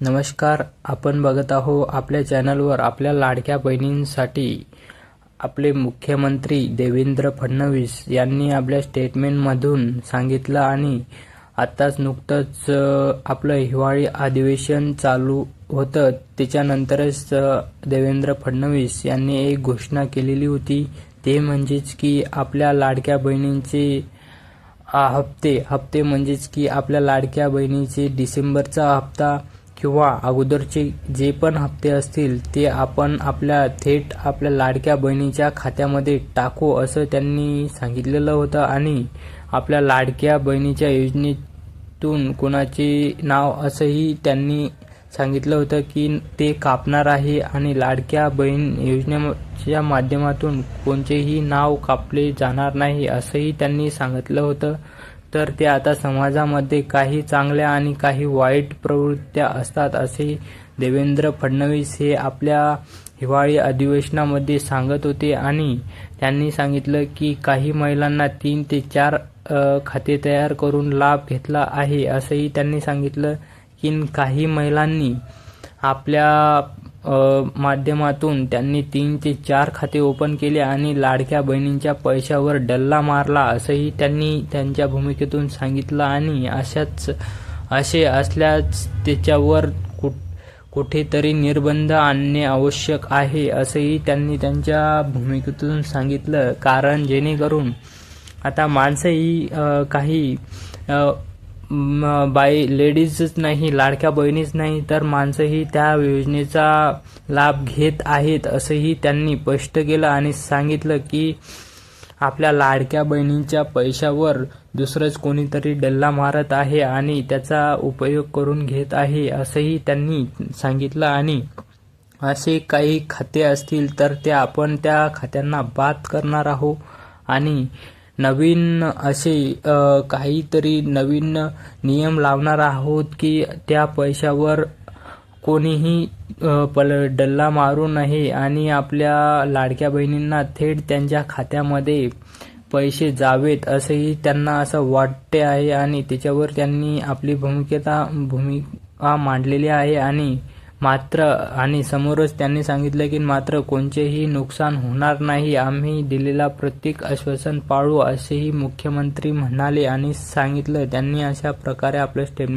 नमस्कार आपण बघत आहो आपल्या चॅनलवर आपल्या लाडक्या बहिणींसाठी आपले मुख्यमंत्री देवेंद्र फडणवीस यांनी आपल्या स्टेटमेंटमधून सांगितलं आणि आत्ताच नुकतंच आपलं हिवाळी अधिवेशन चालू होतं. त्याच्यानंतरच देवेंद्र फडणवीस यांनी एक घोषणा केलेली होती. ते म्हणजेच की आपल्या लाडक्या बहिणींचे आ, हप्ते. हप्ते म्हणजेच की आपल्या लाडक्या बहिणीचे डिसेंबरचा हप्ता. किंवा अगोदरचे जे पण हप्ते असतील ते आपण आपल्या थेट आपल्या लाडक्या बहिणीच्या खात्यामध्ये टाकू असं त्यांनी सांगितलेलं होतं आणि आपल्या लाडक्या बहिणीच्या योजनेतून कोणाचे नाव असंही त्यांनी सांगितलं होतं की ते कापणार आहे आणि लाडक्या बहीण योजनेच्या माध्यमातून कोणतेही नाव कापले जाणार नाही असंही त्यांनी सांगितलं होतं. तर ते आता समाजामध्ये काही चांगल्या आणि काही वाईट प्रवृत्त्या असतात असे देवेंद्र फडणवीस हे आपल्या हिवाळी अधिवेशनामध्ये सांगत होते आणि त्यांनी सांगितलं की काही महिलांना तीन ते चार खाते तयार करून लाभ घेतला आहे असंही त्यांनी सांगितलं. की काही महिलांनी आपल्या माध्यमातून त्यांनी तीन ते चार खाते ओपन केले आणि लाडक्या बहिणींच्या पैशावर डल्ला मारला असंही त्यांनी त्यांच्या भूमिकेतून सांगितलं. आणि अशाच असे असल्यास त्याच्यावर कुठ कुठेतरी निर्बंध आणणे आवश्यक आहे असंही त्यांनी त्यांच्या भूमिकेतून सांगितलं. कारण जेणेकरून आता माणसंही काही बाई लेडीजच नाही लाडक्या बहिणीच नाही तर माणसंही त्या योजनेचा लाभ घेत आहेत असंही त्यांनी स्पष्ट केलं आणि सांगितलं की आपल्या लाडक्या बहिणींच्या पैशावर दुसरंच कोणीतरी डल्ला मारत आहे आणि त्याचा उपयोग करून घेत आहे असंही त्यांनी सांगितलं. आणि असे काही खाते असतील तर ते आपण त्या खात्यांना बाद करणार आहोत. आणि नवीन असे काहीतरी नवीन नियम लावणार आहोत की त्या पैशावर कोणीही पल डल्ला मारू नये आणि आपल्या लाडक्या बहिणींना थेट त्यांच्या खात्यामध्ये पैसे जावेत असंही त्यांना असं वाटते आहे. आणि त्याच्यावर त्यांनी आपली भूमिकेता भूमिका मांडलेली आहे. आणि मात्र आणि समोरच त्यांनी सांगितलं की मात्र कोणतेही नुकसान होणार नाही. आम्ही दिलेला प्रत्येक आश्वासन पाळू असेही मुख्यमंत्री म्हणाले आणि सांगितलं. त्यांनी अशा प्रकारे आपलं स्टेटमेंट